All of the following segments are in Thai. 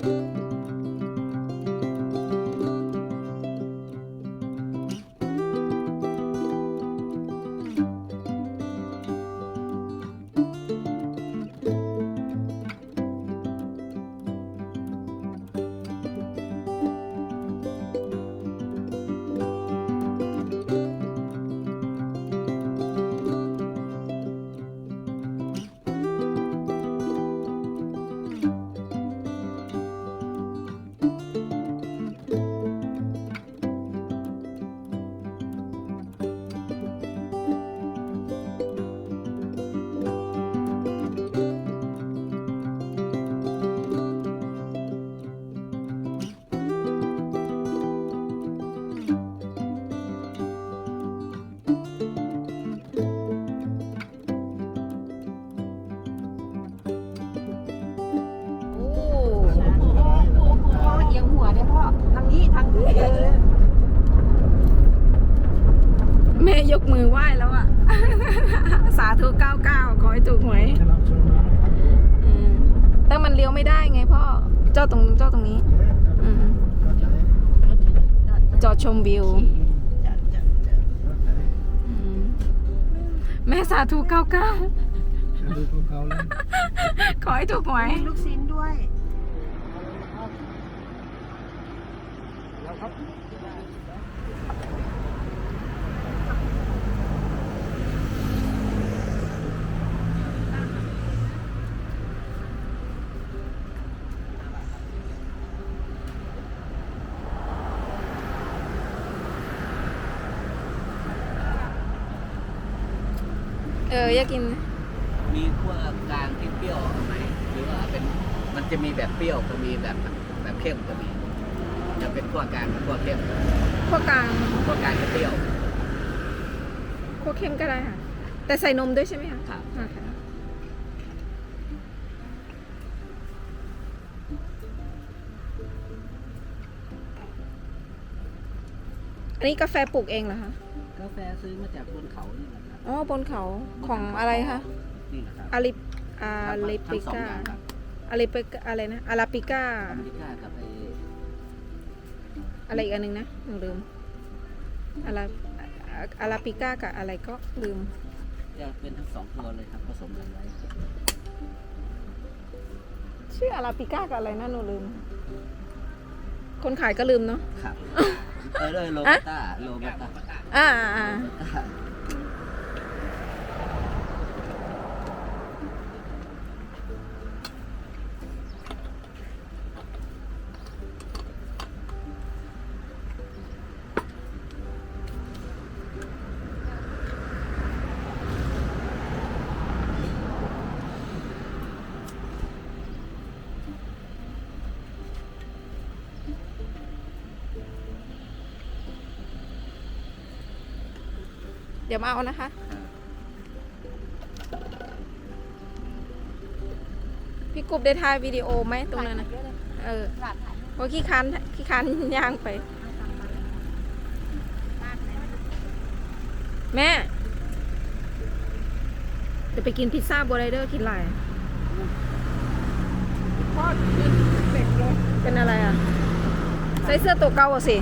โจอดชมวิวอืมแม่สาธุเก้าเก้าขอให้ถูกหวยมีลูกชิ้นด้วยเอ ออยากกิน มีขั้วกลางที่เปรี้ยวเอาไหมหรือว่าเป็นมันจะมีแบบเปรี้ยวก็มีแบบแบบเข้มก็มี จะเป็นขั้วกลางกับขั้วเข้มขั้วกลางขั้วกลางจะเปรี้ยวขั้วเข้มก็ได้ค่ะ แต่ใส่นมด้วยใช่ไหมคะครับโอเคอันนี้กาแฟปลูกเองเหรอคะ กาแฟซื้อมาจากบนเขานี่แหละครับ อ๋อบนเขาของอะไรคะนี่แหละครับอาลิอาลิปิทั้งสองก้าอย่างครับอาลิปิกอะไรนะอาราปิก้าอเมริกากับไอ้อะไรอีกอันหนึงนะหนูลืมอาราอาราปิก้ากับอะไรก็ลืม จะเป็นทั้งสองตัวเลยครับผสมกันไว้ชื่ออาราปิก้ากับอะไรนะหนูลืม คนขายก็ลืมเนาะ ครับไปเลยโลอะบัตต้าโลบัตต้าอ่าอ่าอ่าเดี๋ยวมาเอานะคะ พี่กุ๊บได้ถ่ายวิดีโอไหมตรงนั้นนะเออเพราะขี้คันขี้คันย่างไป แม่จะไปกินพิซซ่าบัวไรเดอร์กินอะไรพ่อกินเด็กเลยเป็นอะไรอะ ใส่เสื้อตัวเก่าอะสิ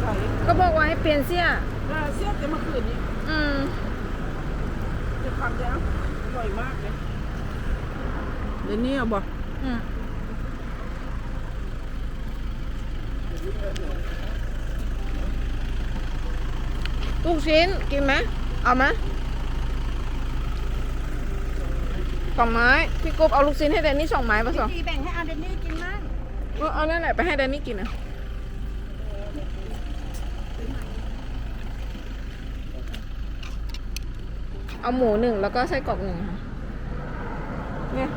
ใส่ก็บอกว่าให้เปลี่ยนเสื้อ แล้วเสื้อจะมาคืนนี้อืมจะทำแล้วอร่อยมากเลยเดี๋ยวนี้เอาบอกอืมลูกชิ้นกินไหมเอาไหมสองไม้พี่กุ๊บเอาลูกชิ้นให้แดนนี่สองไม้ป่ะสองทีแบ่งให้อาเดนนี่กินมั่งเออเอานั่นแหละไปให้แดนนี่กินนะ เอาหมูหนึ่งแล้วก็ไส้กรอกหนึ่งค่ะเนี่ย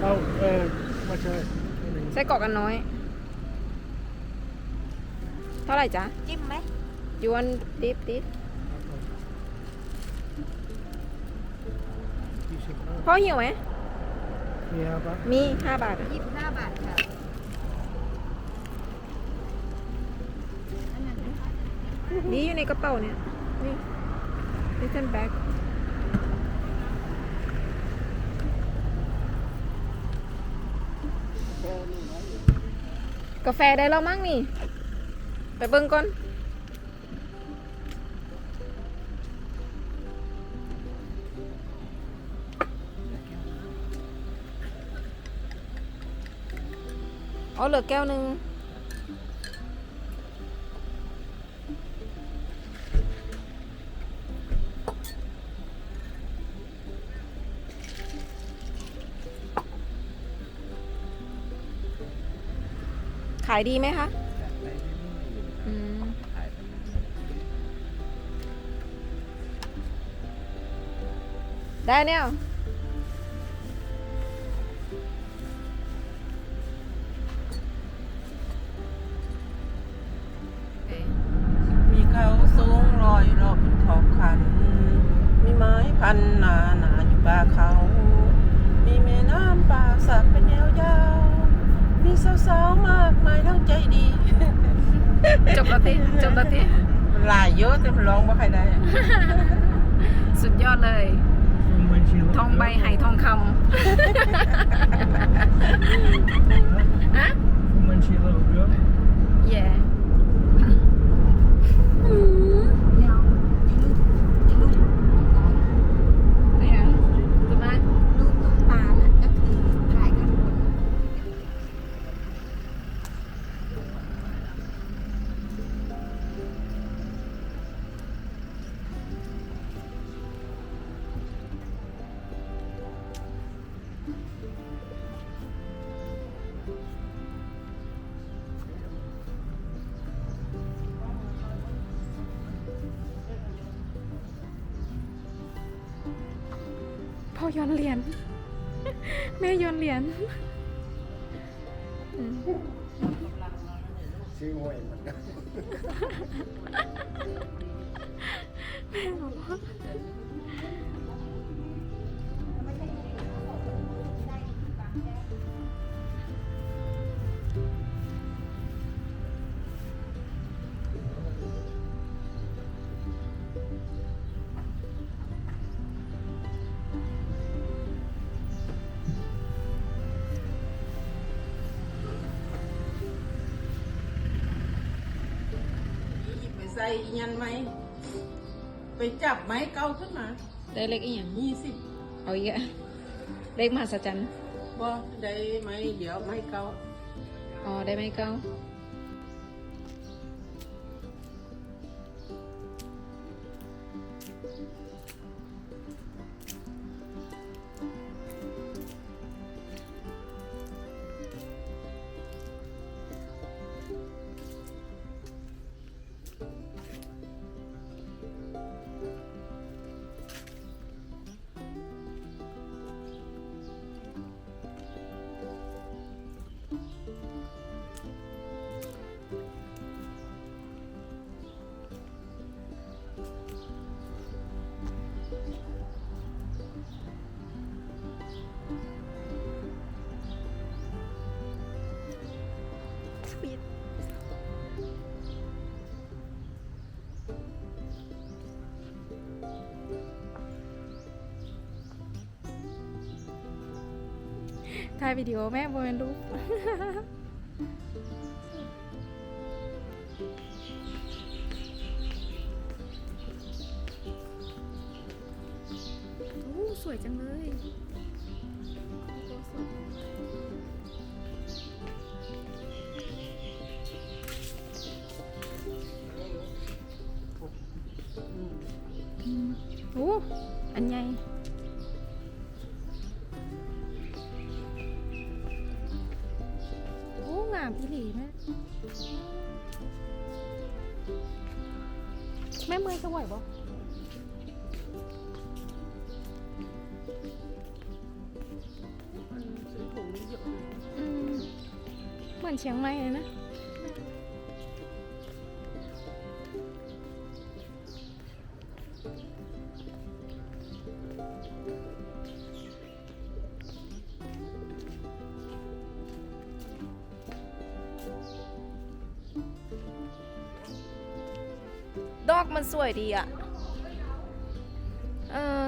เอาเออไม่ใช่ไส้กรอกอันน้อย เท่าไหร่จ๊ะจิ้มไหมยวนดิฟดิฟยี่สิบห้าพ่อหิวไหม มีครับปะมีห้าบาทอะยี่สิบห้าบาทค่ะอันนั้นนะคะ นี่อยู่ในกระเป๋าเนี่ย นี่ little bag สกาแฟได้แล้วมั้งนี่ ขายดีไหมคะอืมได้เนี่ยมีเขาสูงลอยรอบขอบขัน มีไม้พันหนาหนาอยู่ป่าเขา มีแม่น้ำป่าสักเป็นแนวยาว มีสาวๆมากมายทั้งใจดีจบแล้วติจบแล้วติหลายเยอะแต่มันร้องว่าใครได้อะสุดยอดเลย From when she looked ทองใบ up. ไหทองคำฮะ From when she looked up. แย้อนเหรียญแม่ย้อนเหรียญ ยิบไปใส่ยันไหม ไปจับไม้เก้าขึ้นมา ได้เล็กอีกอย่างยี่สิบเอาอีกอะเลขมหัศจรรย์บ่ได้ไหมเดี๋ยวไม้เก้าอ๋อได้ไหมเก้า ถ่ายวิดีโอแม่บนรูป โอ้อันใหญ่โอ้งามอีหลีแม่แม่เมย์สวยบ่มันซื้อถุงนี้เยอะเลยอืมเหมือนเชียงใหม่เลยนะ ดอกมันสวยดีอะเออ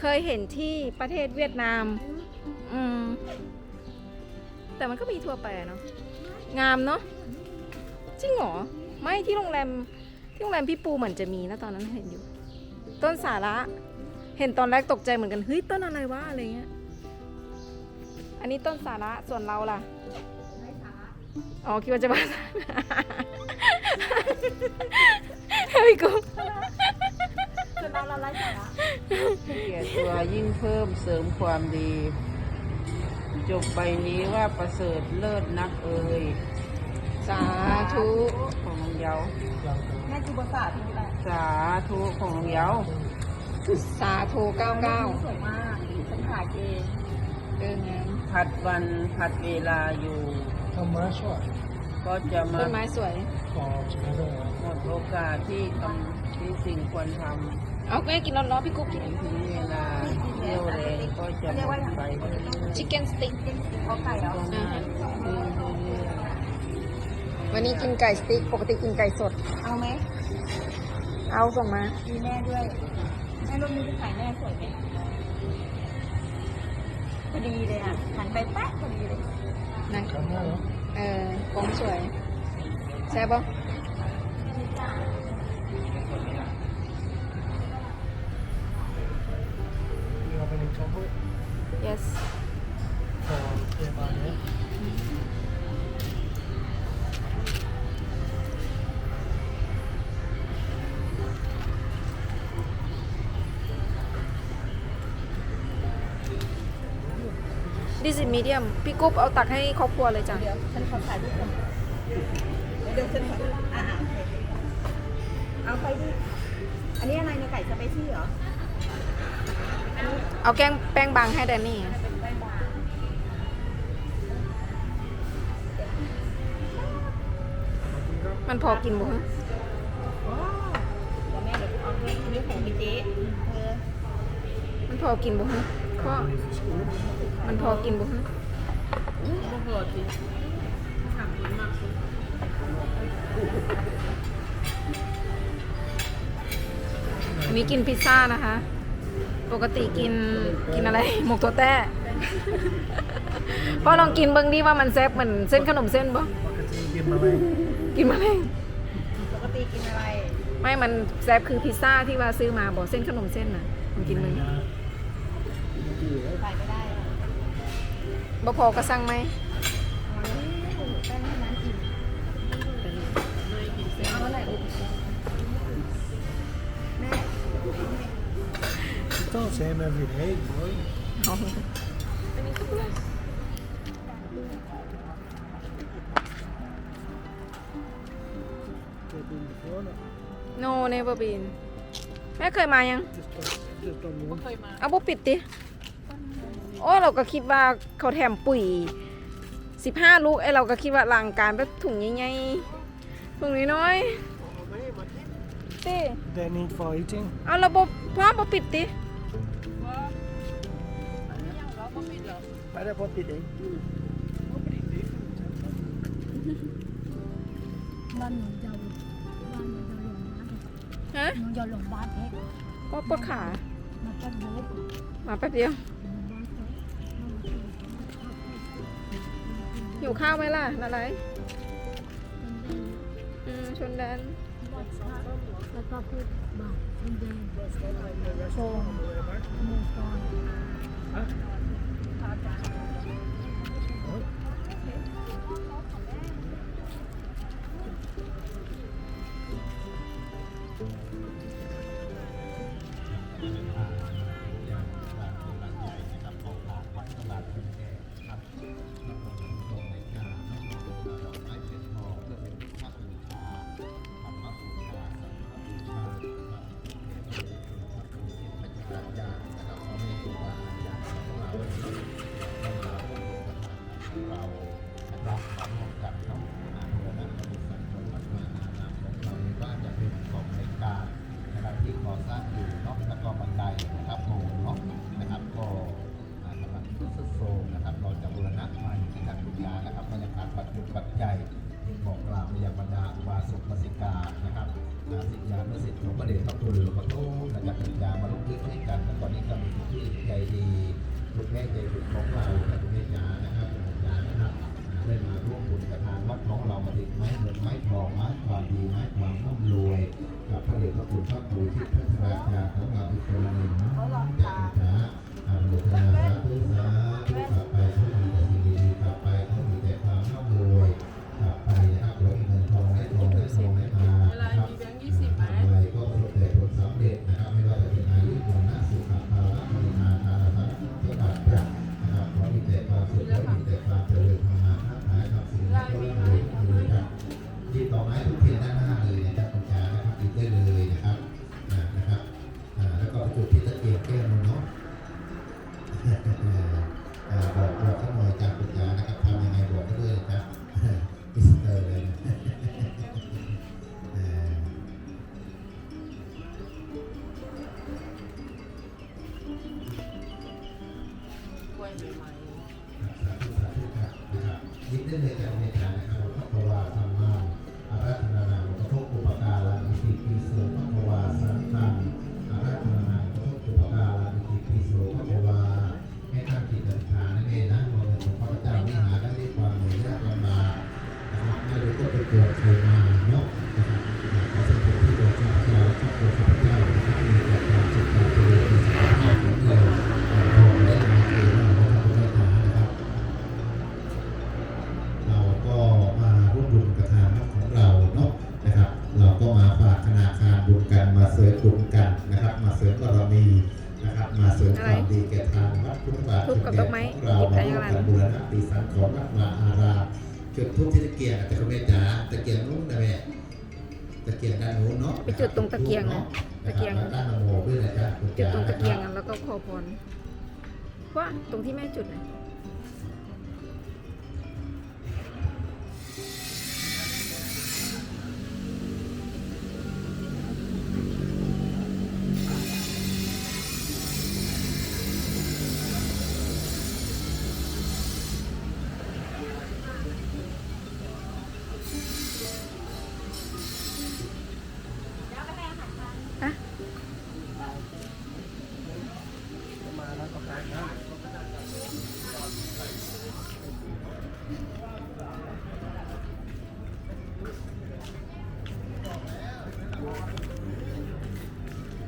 เคยเห็นที่ประเทศเวียดนาม อืม แต่มันก็มีทั่วไปเนาะ งามเนาะ จริงเหรอ ไม่ที่โรงแรม ที่โรงแรมพี่ปูเหมือนจะมีนะตอนนั้นเห็นอยู่ ต้นสาระ เห็นตอนแรกตกใจเหมือนกัน เฮ้ยต้นอะไรวะอะไรเงี้ย อันนี้ต้นสาระ ส่วนเราล่ะ อ๋อคิดว่าจะมาเฮ้ยกูส่วนเราเราไร้สาระเกียรติตัวยิ่งเพิ่มเสริมความดี จบใบนี้ว่าประเสริฐเลิศนักเอ่ยสาธุของน้องเยาแม่จูบศาสตร์ที่แหละสาธุของน้องเยาสาธุเก้าเก้าสวยมากฉันถ่ายเองเอองามผัดวันผัดเวลาอยู่ Commercial. ก็จะมาต้นไม้สวย Oh, together. หมดโอกาสที่ทำที่สิ่งควรทเอาแม่กินร้อนๆพี่กุ๊กกินำถึงเวลาเรี่ยวแรงก็จะหมดไปเรื่อยๆชิคเก้นสติ๊กเขาไก่เหรอต้องหัดเรื่อยๆวันนี้กินไก่สติ๊กปกติกินไก่สด เอาไหมเอาส่งมามีแม่ด้วยแม่รุ่นนี้จะขายแม่สวยไหมพอดีเลยอะหันไปแป๊ะพอดีเลย นะ Come on. เออกองสวยใช่ปะ ดิสิมีเดียม พี่กุ๊บเอาตักให้ครอบครัวเลยจ้ะ เดี๋ยวฉันขอถ่ายรูปก่อนเดี๋ยวฉันขออ่าโอเคเอาไปดิ อันนี้อะไรในยไก่สไปซี่เหรอ เอาแกงแป้งบางให้แดนนี่ มันพอกินบุฮะอ๋อเดี๋ยวแม่เดี๋ยวเอาให้อันนี้ของพี่เจ๊เออมันพอกินบุฮะเพราะ มันพอกินบุฮะอันนี้กินพิซซ่านะคะ ปกติกินกินอะไร หมกตัวแต้พอลองกินเบิ้งดิว่ามันแซ่บเหมือนเส้นขนมเส้นบ่ Give them away. กินมาเลยปกติกินอะไร ไม่มันแซ่บคือพิซซ่าที่ว่าซื้อมาบอกเส้นขนมเส้นน่ะมันกินมึงใส่ไม่ได้ บ่พอก็สั่งไหมเอาเลยแป้งให้นั้นอิ่มเอาเท่าไหร่ลูกแม่ You don't say them every day, boy. เอา They've been before, no? โนเนเวอร์บีนแม่เคยมายัง Just done, just done one. เอาบุปิดดิ โอ้เราก็คิดว่าเขาแถมปุ๋ยสิบห้าลูกไอเราก็คิดว่าลังการแบบถุงใหญ่ๆถุงน้อยๆติ They need for eating. เอาระบบพร้อมบ่ปิดติ Para put it in. บ้านหนูจะเอาบ้านหนูจะลงบ้านฮะหนูจะลงบ้านเล็กก็ปวดขามาแค่เล็กมาแป๊บเดียว หิวข้าวไหมล่ะนาไรอืมชนแดนแล้วก็พูดบาทเป็นแดนโฟมมูฟอน วัดของเรามาติดไม้เงินไม้ทองไม้ความดีไม้ความร่ำรวยกับพระเดชพระคุณพระครูที่พัฒนาการของเราอีกคนหนึ่งนะจากอิจฉาอาโมทนาสาธุสาธุ ปเกิดเคยมาเนาะนะครับขอสมเด็จที่ดวงใจเราครอบครัวข้าพเจ้านะครับมีแต่ความสุขความเจริญมีสุขภาพแข็งแรงความพอและมาเกิดมาพระพุทธเจ้านะครับ เราก็มาร่วมบุญกับทางวัดของเราเนาะนะครับ เราก็มาฝากธนาคารบุญกันมาเสริมบุญกันนะครับ มาเสริมบารมีนะครับ มาเสริมความดีแก่ทางวัดพุทธบาททุบกับดอกไม้ของเราหยิบมาได้ร่วมยังไงกันบูรณะตีสังของวัดวาอาราม จุดทุบที่ตะเกียงแต่คุณแม่จ๋าตะเกียงนู้นนะแม่ตะเกียงด้านนู้นเนาะไปจุดตรงตะเกียงนะตะเกียงนะครับแล้วด้านนโมด้วยนะจ๊ะคุณจุดจ๋าตรงตะเกียงนคอะบแล้วก็ขอพรว่าตรงที่แม่จุดนะ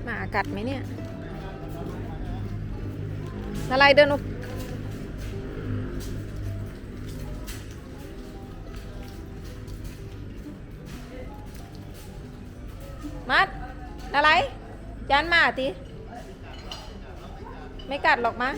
หมากัดไหมเนี่ย อะไรเดินออกมัดอะไรยันมาติ ไม่กัดหรอกมะ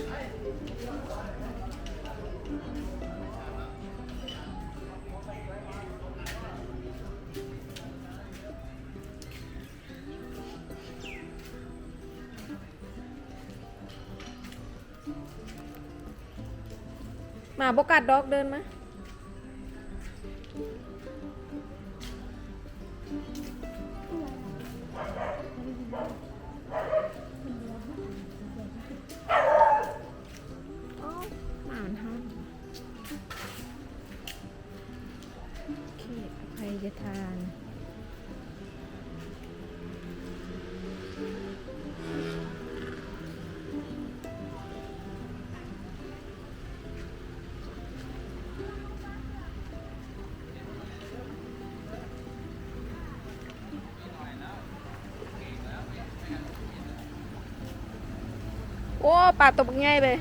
หมาบกัดดอกเดินมาอ๋อาหาโอเคอภัยทาน อ้ปลาตบง่ายเลย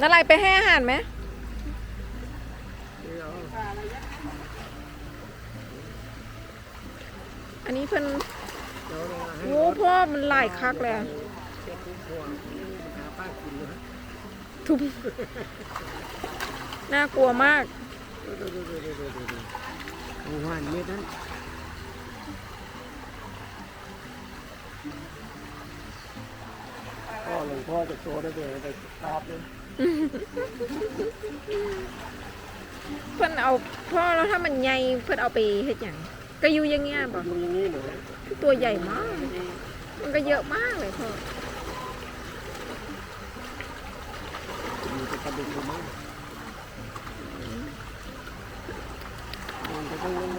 นั่นอะไรไปให้อาหารไหมอันนี้เพิ่นโอ้พ่อมันหลายคักเลยทุบ น่ากลัวมากโอ้โหหันเม็ดนั้นพ่อหลวงพ่อจะโชว์ได้เลยไปตอบเลยเพิ่นเอาพ่อแล้วถ้ามันใหญ่เพิ่นเอาไปเฮ็ดหยังก็อยู่อย่างเงี้ยบ่ดูอย่างนี้หนูตัวใหญ่มาก มันก็เยอะมากเลยพ่ออยู่จะกระดูกมั้งมันจะต้อง Thank you.